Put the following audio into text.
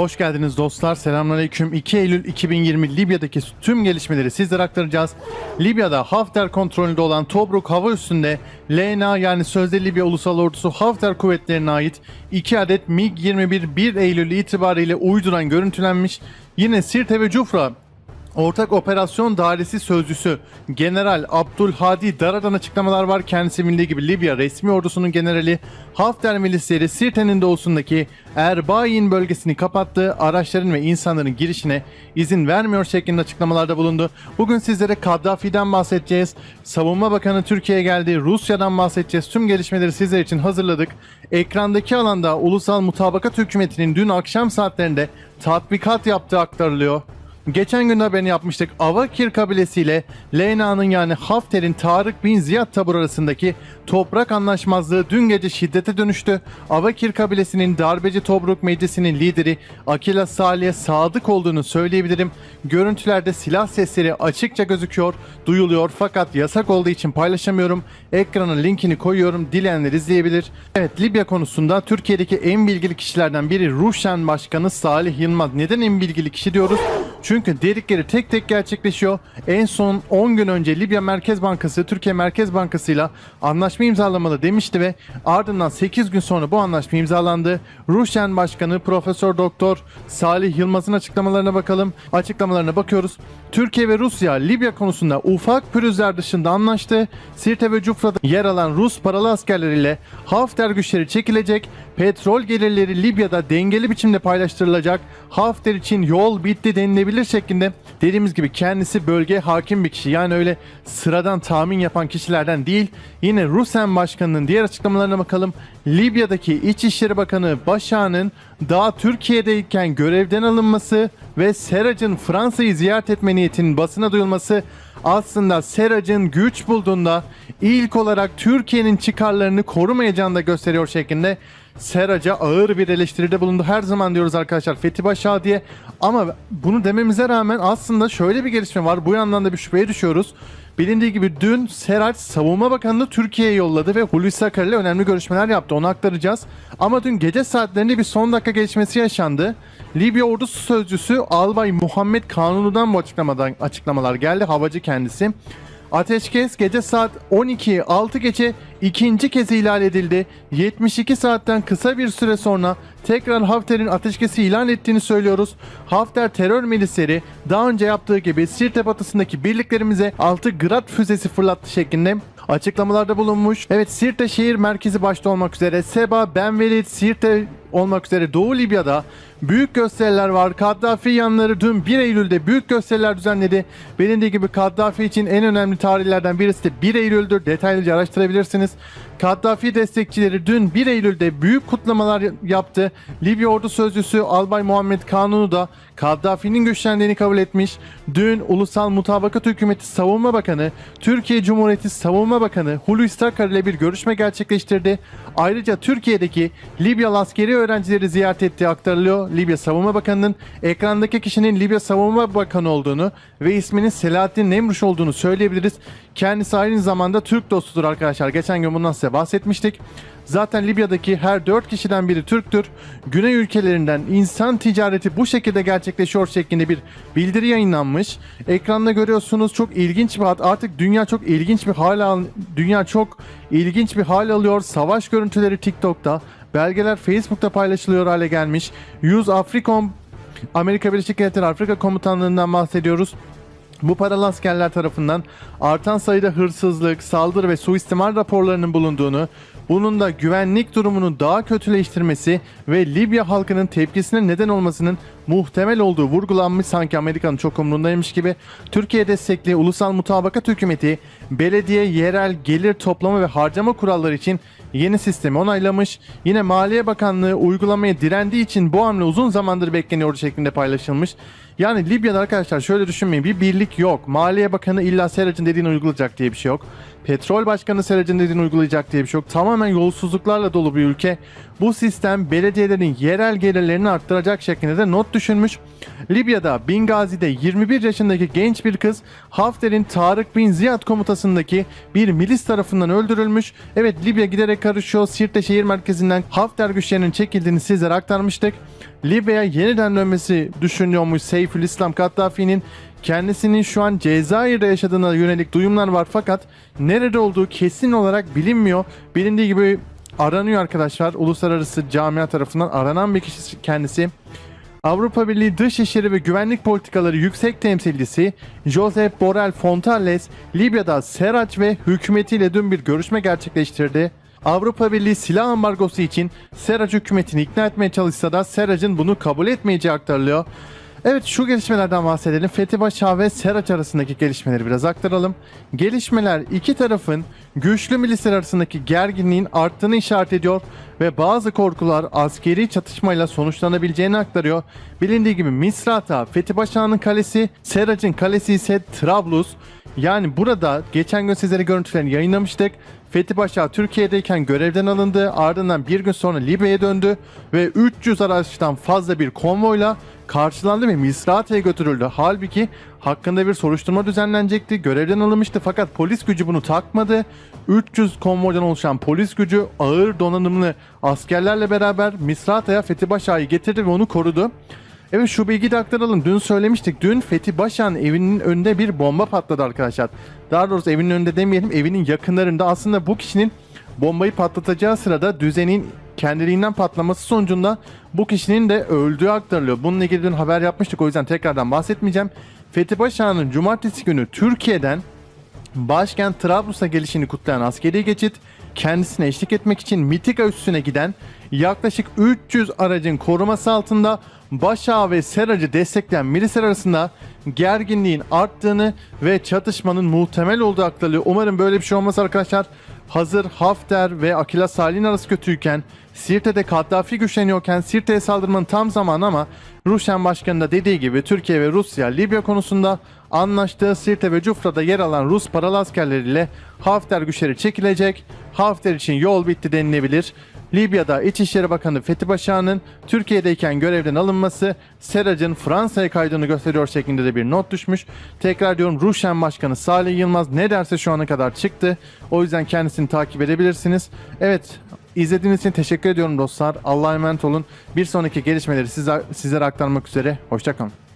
Hoş geldiniz dostlar. Selamünaleyküm. 2 Eylül 2020 Libya'daki tüm gelişmeleri sizlere aktaracağız. Libya'da Hafter kontrolünde olan Tobruk hava üstünde LNA yani Sözde Libya Ulusal Ordusu Hafter kuvvetlerine ait 2 adet MiG-21 1 Eylül itibariyle uyduran görüntülenmiş. Yine Sirte ve Cufra Ortak Operasyon Dairesi Sözcüsü General Abdülhadi Daradan açıklamalar var. Kendisi bildiği gibi Libya resmi ordusunun generali Hafter milisleri Sirte'nin doğusundaki Erbain bölgesini kapattı. Araçların ve insanların girişine izin vermiyor şeklinde açıklamalarda bulundu. Bugün sizlere Kaddafi'den bahsedeceğiz. Savunma Bakanı Türkiye'ye geldi. Rusya'dan bahsedeceğiz. Tüm gelişmeleri sizler için hazırladık. Ekrandaki alanda Ulusal Mutabakat Hükümeti'nin dün akşam saatlerinde tatbikat yaptığı aktarılıyor. Geçen gün haberini yapmıştık. Avakir kabilesiyle Leyna'nın yani Hafter'in Tarık bin Ziyad tabur arasındaki toprak anlaşmazlığı dün gece şiddete dönüştü. Avakir kabilesinin darbeci Tobruk Meclisi'nin lideri Akila Salih'e sadık olduğunu söyleyebilirim. Görüntülerde silah sesleri açıkça gözüküyor, duyuluyor fakat yasak olduğu için paylaşamıyorum. Ekrana linkini koyuyorum. Dileyenler izleyebilir. Evet Libya konusunda Türkiye'deki en bilgili kişilerden biri Ruşen Başkanı Salih Yılmaz. Neden en bilgili kişi diyoruz? Çünkü dedikleri tek tek gerçekleşiyor. En son 10 gün önce Libya Merkez Bankası Türkiye Merkez Bankası ile anlaşma imzalamalı demişti ve ardından 8 gün sonra bu anlaşma imzalandı. Ruşen Başkanı Profesör Doktor Salih Yılmaz'ın açıklamalarına bakalım. Açıklamalarına bakıyoruz. Türkiye ve Rusya Libya konusunda ufak pürüzler dışında anlaştı. Sirte ve Cufra'da yer alan Rus paralı askerleriyle Hafter güçleri çekilecek. Petrol gelirleri Libya'da dengeli biçimde paylaştırılacak. Hafter için yol bitti denilebilir şeklinde. Dediğimiz gibi kendisi bölgeye hakim bir kişi. Yani öyle sıradan tahmin yapan kişilerden değil. Yine Rusen Başkanı'nın diğer açıklamalarına bakalım. Libya'daki İçişleri Bakanı Başak'ın daha Türkiye'deyken görevden alınması ve Serac'ın Fransa'yı ziyaret etme niyetinin basına duyulması aslında Serac'ın güç bulduğunda ilk olarak Türkiye'nin çıkarlarını korumayacağını da gösteriyor şeklinde Serac'a ağır bir eleştiride bulundu. Her zaman diyoruz arkadaşlar Fethi Başa diye ama bunu dememize rağmen aslında şöyle bir gelişme var. Bu yandan da bir şüpheye düşüyoruz. Bilindiği gibi dün Serac Savunma Bakanı'nı Türkiye'ye yolladı ve Hulusi Akar ile önemli görüşmeler yaptı. Onu aktaracağız. Ama dün gece saatlerinde bir son dakika gelişmesi yaşandı. Libya ordusu sözcüsü Albay Muhammed Kanunu'dan bu açıklamadan açıklamalar geldi. Havacı kendisi. Ateşkes gece saat 12 6 gece ikinci kez ihlal edildi. 72 saatten kısa bir süre sonra tekrar Hafter'in ateşkesi ilan ettiğini söylüyoruz. Hafter terör milisleri daha önce yaptığı gibi Sirte batısındaki birliklerimize 6 Grad füzesi fırlattı şeklinde açıklamalarda bulunmuş. Evet Sirte şehir merkezi başta olmak üzere Seba, Benvelid, Sirte olmak üzere Doğu Libya'da büyük gösteriler var. Kaddafi yanları dün 1 Eylül'de büyük gösteriler düzenledi. Bilindiği gibi Kaddafi için en önemli tarihlerden birisi de 1 Eylül'dür. Detaylıca araştırabilirsiniz. Kaddafi destekçileri dün 1 Eylül'de büyük kutlamalar yaptı. Libya ordu sözcüsü Albay Muhammed Kanunu da Kaddafi'nin güçlendiğini kabul etmiş. Dün Ulusal Mutabakat Hükümeti Savunma Bakanı, Türkiye Cumhuriyeti Savunma Bakanı Hulusi Akar ile bir görüşme gerçekleştirdi. Ayrıca Türkiye'deki Libyalı askeri öğrencileri ziyaret ettiği aktarılıyor. Libya Savunma Bakanı'nın ekrandaki kişinin Libya Savunma Bakanı olduğunu ve isminin Selahattin Nemruş olduğunu söyleyebiliriz. Kendisi aynı zamanda Türk dostudur arkadaşlar. Geçen gün bundan size bahsetmiştik. Zaten Libya'daki her 4 kişiden biri Türktür. Güney ülkelerinden insan ticareti bu şekilde gerçekleşiyor şeklinde bir bildiri yayınlanmış. Ekranda görüyorsunuz çok ilginç bir hat. Artık dünya çok ilginç bir hal al dünya çok ilginç bir hal alıyor. Savaş görüntüleri TikTok'ta, belgeler Facebook'ta paylaşılıyor hale gelmiş. 100 Afrikom Amerika Birleşik Devletleri Afrika Komutanlığından bahsediyoruz. Bu paralı askerler tarafından artan sayıda hırsızlık, saldırı ve suistimal raporlarının bulunduğunu, bunun da güvenlik durumunu daha kötüleştirmesi ve Libya halkının tepkisine neden olmasının muhtemel olduğu vurgulanmış sanki Amerika'nın çok umrundaymış gibi. Türkiye destekli Ulusal Mutabakat Hükümeti belediye yerel gelir toplama ve harcama kuralları için yeni sistemi onaylamış. Yine Maliye Bakanlığı uygulamaya direndiği için bu hamle uzun zamandır bekleniyordu şeklinde paylaşılmış. Yani Libya'da arkadaşlar şöyle düşünmeyin bir birlik yok. Maliye Bakanı illa Serac'ın dediğini uygulayacak diye bir şey yok. Petrol Başkanı Serac'ın dediğini uygulayacak diye bir şey yok. Tamamen yolsuzluklarla dolu bir ülke. Bu sistem belediyelerin yerel gelirlerini arttıracak şeklinde de not düşünmüş. Libya'da Bingazi'de 21 yaşındaki genç bir kız Hafter'in Tarık bin Ziyad komutasındaki bir milis tarafından öldürülmüş. Evet Libya giderek karışıyor. Sirte şehir merkezinden Hafter güçlerinin çekildiğini sizlere aktarmıştık. Libya'ya yeniden dönmesi düşünüyormuş Seyfül İslam Kaddafi'nin. Kendisinin şu an Cezayir'de yaşadığına yönelik duyumlar var fakat nerede olduğu kesin olarak bilinmiyor. Bilindiği gibi aranıyor arkadaşlar. Uluslararası camia tarafından aranan bir kişi kendisi. Avrupa Birliği Dışişleri ve Güvenlik Politikaları Yüksek Temsilcisi Josep Borrell Fontales, Libya'da Serac ve hükümetiyle dün bir görüşme gerçekleştirdi. Avrupa Birliği silah ambargosu için Serac hükümetini ikna etmeye çalışsa da Serac'ın bunu kabul etmeyeceği aktarılıyor. Evet şu gelişmelerden bahsedelim. Fethi Başa ve Serac arasındaki gelişmeleri biraz aktaralım. Gelişmeler iki tarafın güçlü milisler arasındaki gerginliğin arttığını işaret ediyor ve bazı korkular askeri çatışmayla sonuçlanabileceğini aktarıyor. Bilindiği gibi Misrata Fethi Başa'nın kalesi, Serac'ın kalesi ise Trablus. Yani burada geçen gün sizlere görüntülerini yayınlamıştık. Fethi Paşa Türkiye'deyken görevden alındı. Ardından bir gün sonra Libya'ya döndü ve 300 araçtan fazla bir konvoyla karşılandı ve Misrata'ya götürüldü. Halbuki hakkında bir soruşturma düzenlenecekti. Görevden alınmıştı fakat polis gücü bunu takmadı. 300 konvoydan oluşan polis gücü ağır donanımlı askerlerle beraber Misrata'ya Fethi Başa'yı getirdi ve onu korudu. Evet şu bilgiyi de aktaralım. Dün söylemiştik. Dün Fethi Başak'ın evinin önünde bir bomba patladı arkadaşlar. Daha doğrusu evinin önünde demeyelim evinin yakınlarında. Aslında bu kişinin bombayı patlatacağı sırada düzenin kendiliğinden patlaması sonucunda bu kişinin de öldüğü aktarılıyor. Bununla ilgili dün haber yapmıştık o yüzden tekrardan bahsetmeyeceğim. Fethi Başak'ın cumartesi günü Türkiye'den başkent Trablus'a gelişini kutlayan askeri geçit kendisine eşlik etmek için Mitika üssüne giden yaklaşık 300 aracın koruması altında Başa ve Serac'ı destekleyen milisler arasında gerginliğin arttığını ve çatışmanın muhtemel olduğu aktarılıyor. Umarım böyle bir şey olmaz arkadaşlar. Hazır Hafter ve Akila Salih'in arası kötüyken Sirte'de Kaddafi güçleniyorken Sirte'ye saldırmanın tam zamanı ama Ruşen Başkanı da dediği gibi Türkiye ve Rusya Libya konusunda anlaştığı Sirte ve Cufra'da yer alan Rus paralı askerleriyle Hafter güçleri çekilecek. Hafter için yol bitti denilebilir. Libya'da İçişleri Bakanı Fethi Başak'ın Türkiye'deyken görevden alınması Serac'ın Fransa'ya kaydığını gösteriyor şeklinde de bir not düşmüş. Tekrar diyorum Ruşen Başkanı Salih Yılmaz ne derse şu ana kadar çıktı. O yüzden kendisini takip edebilirsiniz. Evet izlediğiniz için teşekkür ediyorum dostlar. Allah'a emanet olun. Bir sonraki gelişmeleri size, sizlere aktarmak üzere. Hoşçakalın.